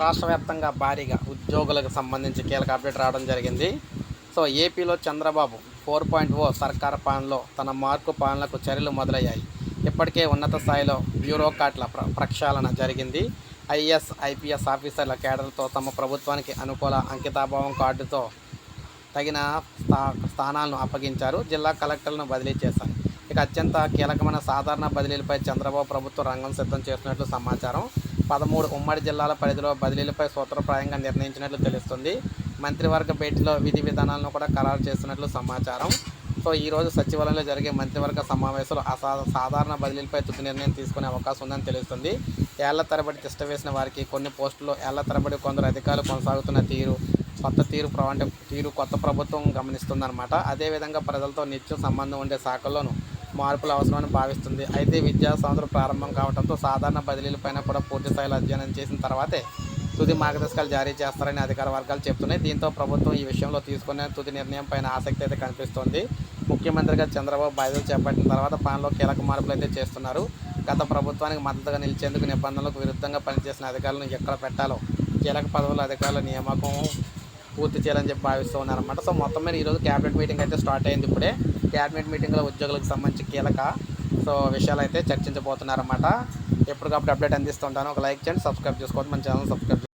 రాష్ట్ర వ్యాప్తంగా భారీగా ఉద్యోగులకు సంబంధించి కీలక అప్డేట్ రావడం జరిగింది. సో ఏపీలో చంద్రబాబు ఫోర్ పాయింట్ ఓ సర్కార్ పాలనలో తన మార్కు పాలనకు చర్యలు మొదలయ్యాయి. ఇప్పటికే ఉన్నత స్థాయిలో బ్యూరోక్రాట్ల ప్ర ప్రక్షాళన జరిగింది. ఐఎస్ ఐపీఎస్ ఆఫీసర్ల కేడర్తో తమ ప్రభుత్వానికి అనుకూల అంకితాభావం కార్డుతో తగిన స్థా స్థానాలను అప్పగించారు. జిల్లా కలెక్టర్లను బదిలీ చేశారు. ఇక అత్యంత కీలకమైన సాధారణ బదిలీలపై చంద్రబాబు ప్రభుత్వం రంగం సిద్ధం చేస్తున్నట్లు సమాచారం. పదమూడు ఉమ్మడి జిల్లాల పరిధిలో బదిలీలపై సూత్రప్రాయంగా నిర్ణయించినట్లు తెలుస్తుంది. మంత్రివర్గ భేటీలో విధి విధానాలను కూడా ఖరారు చేస్తున్నట్లు సమాచారం. సో ఈరోజు సచివాలయంలో జరిగే మంత్రివర్గ సమావేశంలో అసా సాధారణ బదిలీలపై తుది నిర్ణయం తీసుకునే అవకాశం ఉందని తెలుస్తుంది. ఏళ్ళ తరబడి తిష్ట వేసిన వారికి కొన్ని పోస్టుల్లో ఏళ్ళ తరబడి కొందరు అధికారులు కొనసాగుతున్న తీరు కొత్త తీరు ప్ర- అంటే తీరు కొత్త ప్రభుత్వం గమనిస్తుందన్నమాట. అదేవిధంగా ప్రజలతో నిత్యం సంబంధం ఉండే శాఖల్లోనూ మార్పులు అవసరమని భావిస్తుంది. అయితే విద్యా సంవత్సరం ప్రారంభం కావడంతో సాధారణ బదిలీలపైన కూడా పూర్తి స్థాయిలో అధ్యయనం చేసిన తర్వాతే తుది మార్గదర్శకాలు జారీ చేస్తారని అధికార వర్గాలు చెప్తున్నాయి దీంతో ప్రభుత్వం ఈ విషయంలో తీసుకునే తుది నిర్ణయం పైన ఆసక్తి అయితే కనిపిస్తోంది. ముఖ్యమంత్రిగా చంద్రబాబు బాధ్యతలు చేపట్టిన తర్వాత పనిలో కీలక మార్పులు అయితే చేస్తున్నారు. గత ప్రభుత్వానికి మద్దతుగా నిలిచేందుకు నిబంధనలకు విరుద్ధంగా పనిచేసిన అధికారులను ఎక్కడ పెట్టాలో కీలక పదవుల అధికారుల నియామకం పూర్తి చేయాలని చెప్పి భావిస్తూ ఉన్నారన్నమాట. సో మొత్తం మీద ఈరోజు క్యాబినెట్ మీటింగ్ అయితే స్టార్ట్ అయింది ఇప్పుడే. క్యాబినెట్ మీటింగ్లో ఉద్యోగులకు సంబంధించి కీలక సో విషయాలు అయితే చర్చించబోతున్నారన్నమాట ఎప్పటికప్పుడు అప్డేట్ అందిస్తుంటాను ఒక లైక్ చేయండి సబ్స్క్రైబ్ చేసుకోవద్దు. మన ఛానల్ సబ్స్క్రైబ్